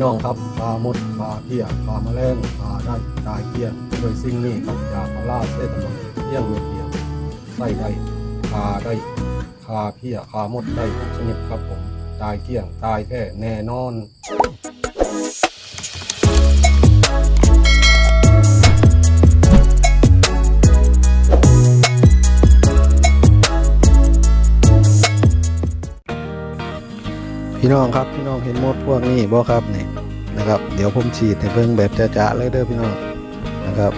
พี่น้องครับปลามดปลาเพี้ยปลาแมลงปลาได้ตายเพี้ยโดยสิ่งนี้ครับยาพาราเซตามอลเพี้ยงเม็ดเดียวใส่ได้คาได้คาเพี้ยคามดได้ทุกชนิดครับผม ตายเกี้ยงตายแท้แน่นอน พี่น้องครับพี่น้องเห็นมดพวกนี้บ่ครับนี่นะครับ เดี๋ยวผมฉีดให้เบิ่งแบบจะๆเลยเด้อพี่น้องนะครับ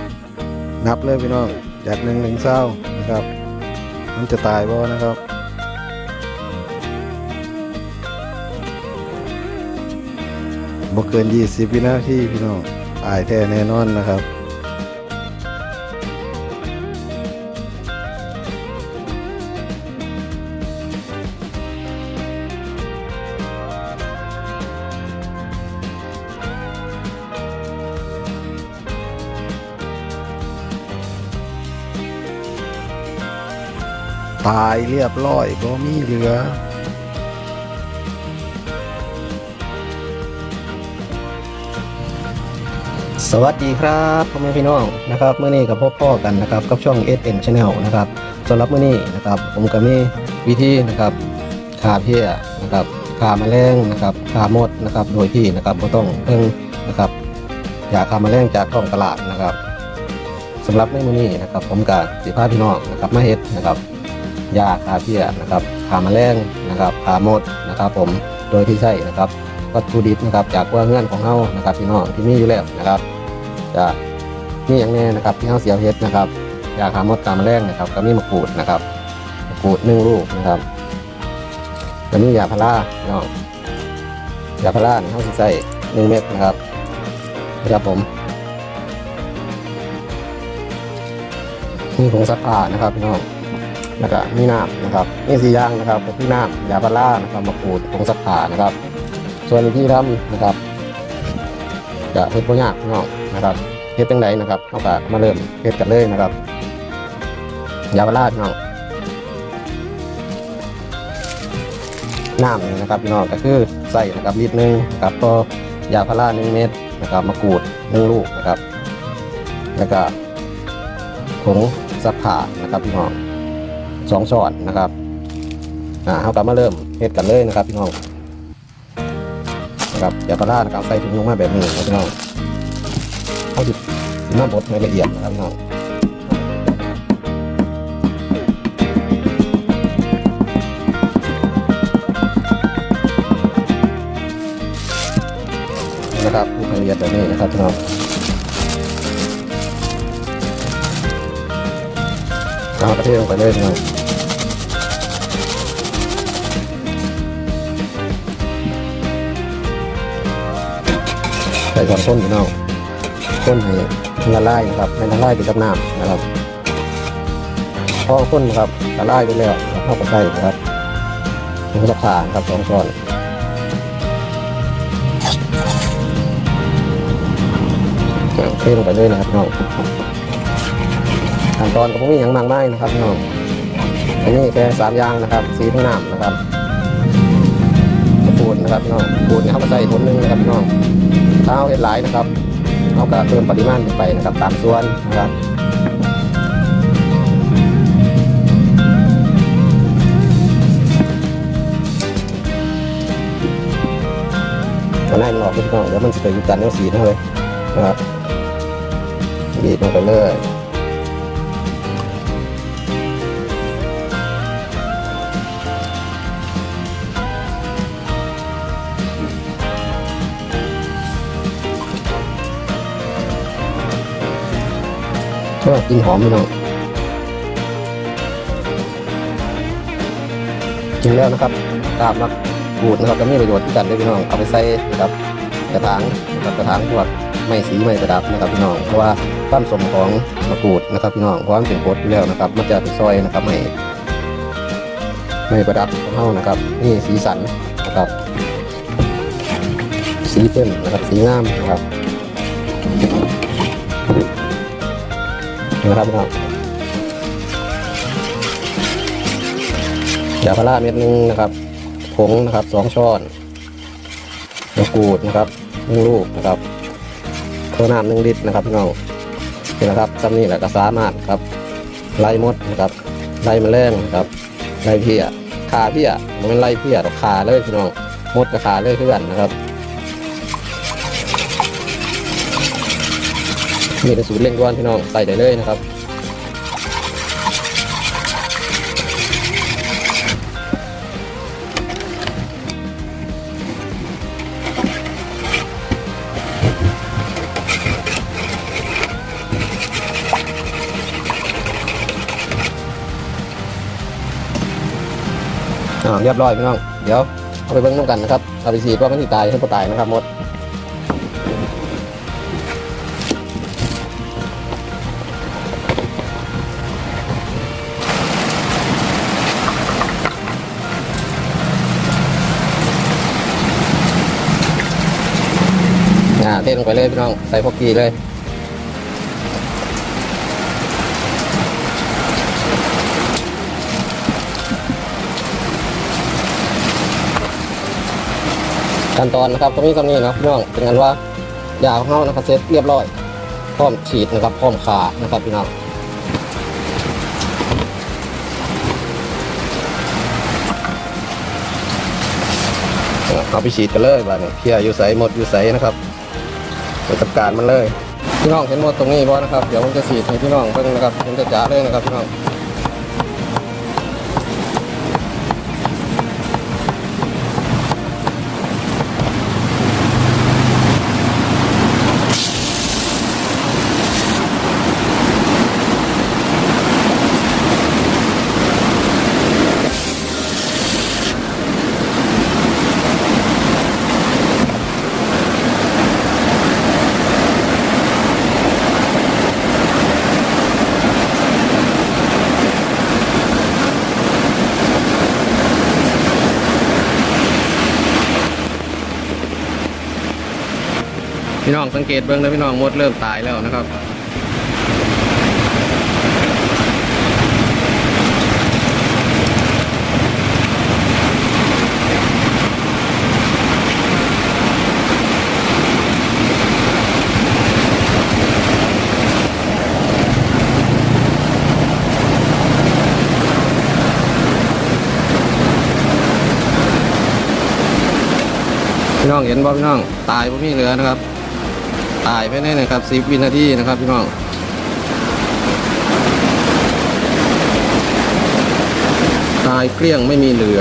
นับเลยพี่น้องจากหนึ่งถึงเศร้านะครับ มันจะตายบ่นะครับบ่เกิน 20วินาทีพี่น้องตายแท้แน่นอนนะครับ ตายเรียบร้อยบ่มีเหลือสวัสดีครับพ่อแม่พี่น้องนะครับเมื่อนี้กับพ่อพ่อกันนะครับกับช่อง SN Channel นะครับสำหรับเมื่อนี้นะครับผมก็มีวิธีนะครับขาเพี้ยนะครับขาแมลงนะครับขามดนะครับโดยที่นะครับก็ต้องเพิ่งนะครับยาขาแมลงจากท้องตลาดนะครับสำหรับในมื้อนี้นะครับผมกับสิพาพี่น้องนะครับมาเฮ็ดนะครับ ยาขาเพี้ยนะครับขาแมลงนะครับขามดนะครับ ผมโดยที่ใช้นะครับวัตถุดิบนะครับจากว่าเงื่อนของเฮานะครับพี่น้องที่มีอยู่แล้วนะครับจะมีอย่างแน่นะครับที่เฮาเสียเฮ็ดนะครับยาขามดกามแมลงนะครับ ก็มีมะกรูดนะครับมะกรูดหนึ่งลูกนะครับก็มียาพาราพี่น้องยาพาราเฮาสิใส่หนึ่งเม็ดนะครับนะครับผมมีผงซักผ้านะครับพี่น้อง แล้วก็มีน้ำนะครับนี่สี่อย่างนะครับก็คือน้ำยาพารานะครับมะกรูดผงซักผ้านะครับ ส่วนที่ทำนะครับจะเฮ็ดบ่ยากพี่น้องนะครับเฮ็ดจังไดนะครับเราก็มาเริ่มเฮ็ดกันเลยนะครับยาพาราพี่น้องน้ำนี่นะครับพี่น้องก็คือใส่นะครับลิตรหนึงนะครับต่อยาพาราหนึ่งเม็ดนะครับมะกรูดหนึ่งลูกนะครับ แล้วก็ผงซักผ้านะครับพี่น้อง สองช้อนนะครับอ่าเราก็มาเริ่มเฮ็ดกันเลยนะครับพี่น้องนะครับอย่าปลาร้านะครับใส่ถุงลงมาแบบนี้นะพี่น้องเอาดิสิมาบดให้ละเอียดนะครับพี่น้องนะครับผู้ละเอียดแบบนี้นะครับพี่น้องเอากระเทียมลงไปเลยพี่น้อง ใส่ก่อนต้นพี่น้องต้นให้ละลายนะครับให้ละลายไปกับน้ำนะครับพอต้นนะครับละลายไปแล้วเข้ากับใส่นะครับนก็จะผ่าครับสองช้อนเทลงไปเลยนะครับน้องขั้นตอนก็ไม่มีอย่างมากมายนะครับน้องอันนี้แค่สามอย่างนะครับ สีทั้งน้ำนะครับปูนนะครับน้องปูนเนี่ยเขาก็ใส่ผลหนึ่งนะครับน้อง ถ้าเอาเห็ดหลายนะครับเอาก็เพิ่มปริมาณไปนะครับตามส่วนนะครับมันแรกมันออกพี่น้องเดี๋ยวมันจะไปยุกันเนื้อสีนะเลยนะครับบีบลงไปเลย ก็กินหอมพี่น้องกินแล้วนะครับกาบมักกูดนะครับก็มีประโยชน์ที่กันด้วยพี่น้องเอาไปใส่นะครับกระถางนะครับกระถางพวกไม้สีไม้ประดับนะครับพี่น้องเพราะว่าความสมของมะกรูดนะครับพี่น้องเพราะว่ามันเป็นกรดแล้วนะครับ มันจะไปซอยนะครับไม่ไม่ประดับของเขานะครับ นี่สีสันนะครับสีเข้มนะครับสีงามนะครับ นะครับพี่น้องยาพาราเม็ดหนึงนะครับ ผงนะครับสองช้อนมะกรูดนะครับหนึ่งลูกนะครับโคน้ำหนึ่งลิตรนะครับพี่น้องนี่นะครับจำนี่แหละก็สามารถครับไล่มดนะครับไล่แมลงนะครับไล่เพี้ยขาเพี้ยมันเป็นไล่เพี้ยหรอกขาเลยพี่น้องมดกับขาเลยคือกันนะครับ นี่เป็นสูตรเร่งด่วนพี่น้องใส่ได้เลยนะครับอ่าเรียบร้อยพี่น้อง เดี๋ยวเอาไปเบิ้งน้ำกันนะครับเอาไปฉีดว่ามันที่ตายให้พอตายนะครับมด ลงไปเลยพี่น้อง ใส่พวกกีเลยขั้นตอนนะครับก็มีสำนี้นะพี่น้องเป็นกันว่ายาของเขานะครับเสร็จเรียบร้อย พร้อมฉีดนะครับ พร้อมขานะครับพี่น้องเอาไปฉีดกันเลยบ้านี้เพียอยู่ใสหมดอยู่ใสนะครับ ไปจัดการมันเลย พี่น้องเห็นหมดตรงนี้บ่นะครับ เดี๋ยวผมจะสีดให้พี่น้องเพิ่งนะครับเห็นจะจ่าเลยนะครับพี่น้อง พี่น้องสังเกตเบื้องนะพี่น้องมดเริ่มตายแล้วนะครับพี่น้องเห็นบ่พี่น้องตายบ่มีเหลือนะครับ ตายไปแน่นะครับสิบวินาทีนะครับพี่น้องตายเกลี้ยงไม่มีเหลือ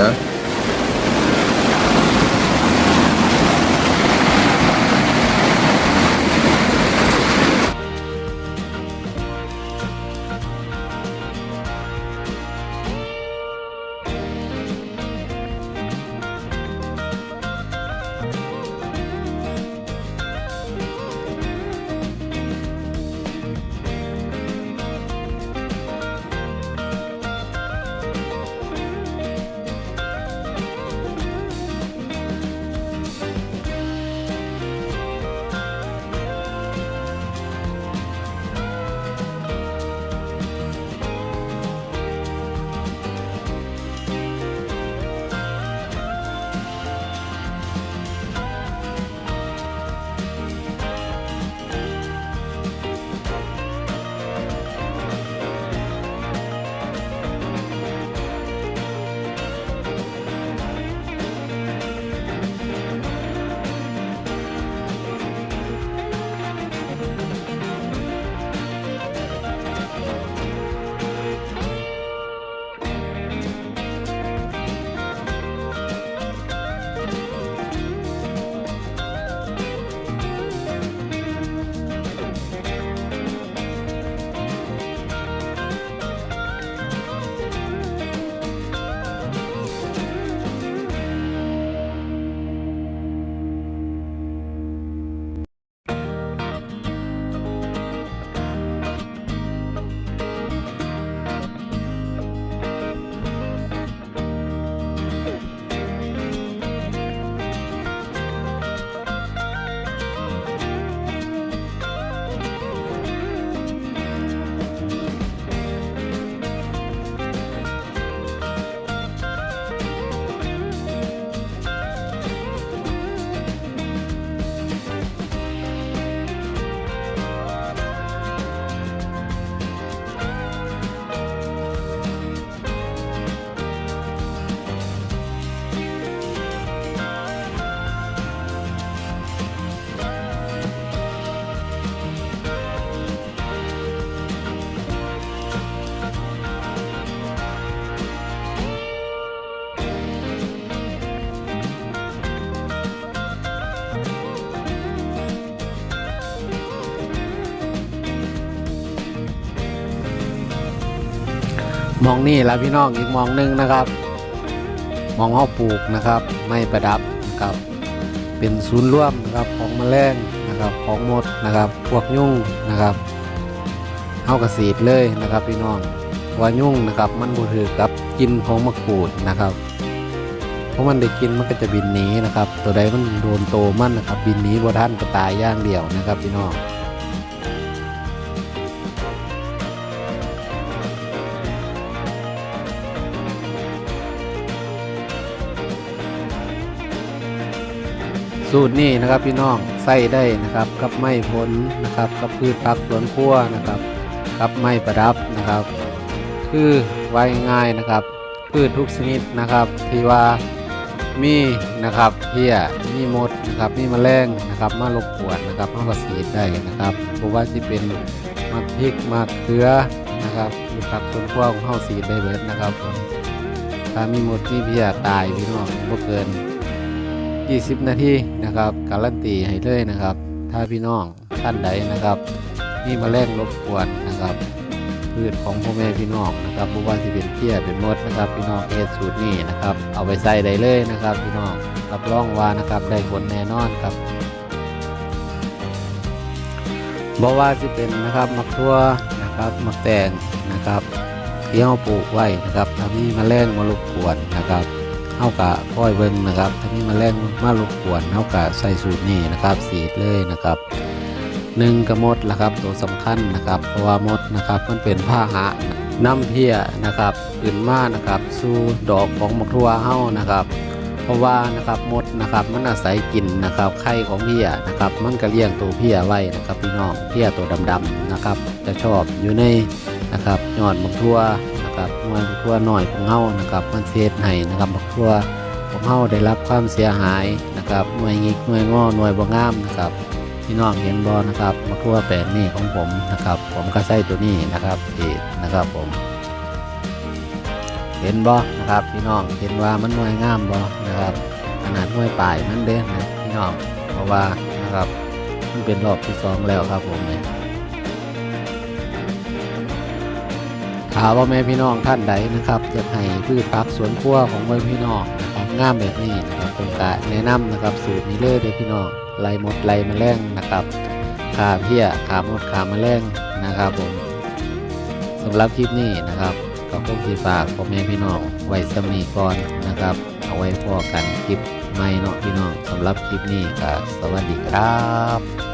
มองนี่ละพี่น้องอีกมองหนึงนะครับ มองห้อปลูกนะครับ ไม่ประดับนะครับเป็นศูนย์ร่วมนะครับของแมลงนะครับของมดนะครับ พวกยุ่งนะครับเฮากระสีดเลยนะครับพี่น้องว่ายุ่งนะครับ มันบูถือกับกินของมะกรูดนะครับเพราะมันได้กินมันก็จะบินหนีนะครับ ตัวใดมันโดนโตมันนะครับ บินหนีบ่ท่านก็ตายย่างเดียวนะครับพี่น้อง สูตรนี้นะครับพี่น้องใส่ได้นะครับกับไม้ผลนะครับกับพืชผักสวนครัวนะครับกับไม้ประดับนะครับ คือไว้ง่ายนะครับพืชทุกชนิดนะครับ ที่ว่ามีนะครับเพี้ยมีมดนะครับมีแมลงนะครับมารบกวนนะครับมากระสีดได้นะครับเพราะว่าจะเป็นมะพริกมะเขือนะครับพืชผักสวนครัวของเฮาสีดได้เบิดนะครับผมถ้ามีมดมีเพี้ยตายพี่น้องบ่เกิน 20 นาทีนะครับการันตีให้เลยนะครับ ถ้าพี่น้องท่านใดนะครับมีมาแมลงรบกวนนะครับพืชของพ่อแม่พี่น้องนะครับบ่ว่าสิเป็นเพี้ยเป็นมดนะครับ พี่น้องเอสูตรนี้นะครับ เอาไปใส่ได้เลยนะครับ พี่น้องรับรองว่านะครับได้ผลแน่นอนครับบ่ว่าสิเป็นนะครับมักทั่วนะครับมักแตงนะครับที่เราปลูกไว้นะครับถ้ามีแมลงมารบกวนนะครับ เฮากะค่อยเบิ่งนะครับ ถ้ามีแมลงมารบกวนเฮากะใส่สูตรนี้นะครับสีดเลยนะครับหนึ่งกระมดนะครับตัวสำคัญนะครับ เพราะว่ามดนะครับมันเป็นพาหะน้ำเพียนะครับขึ้นมานะครับ สู่ดอกของมักทั่วเฮานะครับ เพราะว่านะครับมดนะครับมันอาศัยกินนะครับไข่ของเพียนะครับ มันก็เลี้ยงตัวเพียไว้นะครับพี่น้องเพียตัวดำๆนะครับ จะชอบอยู่ในนะครับยอดมักทั่ว นะครับหน่วยมักทั่วหน่อยของเฮานะครับมันเสียให้นะครับมักทั่วของเฮาได้รับความเสียหายนะครับหน่วยงิกหน่วยงอหน่วยบ่งามนะครับพี่น้องเห็นบ่นะครับมาทั่วแปลงนี่ของผมนะครับ ผมก็ใส่ตัวนี้นะครับที่นะครับผม เห็นบ่นะครับพี่น้องเห็นว่ามันหน่วยงามบ่นะครับขนาดหน่วยปลายมันเด้นะพี่น้องเพราะว่านะครับมันเป็นรอบที่สองแล้วครับผมเนี่ยาว่าแม่พี่น้องท่านใดนะครับอยากให้พืชผักสวนครัวของแม่พี่น้องนะครับงามแบบนี้นะครับผมก็แนะนำนะครับสูตรนี้เลยเด้อพี่น้องไล่มดไล่แมลงนะครับขาเพี้ยขามดขาแมลงนะครับผมสำหรับคลิปนี้นะครับก็คงสิฝากพ่อแม่พี่น้องไว้สำนีก่อนนะครับเอาไว้พอกันคลิปใหม่เนาะพี่น้องสำหรับคลิปนี้ก็สวัสดีครับ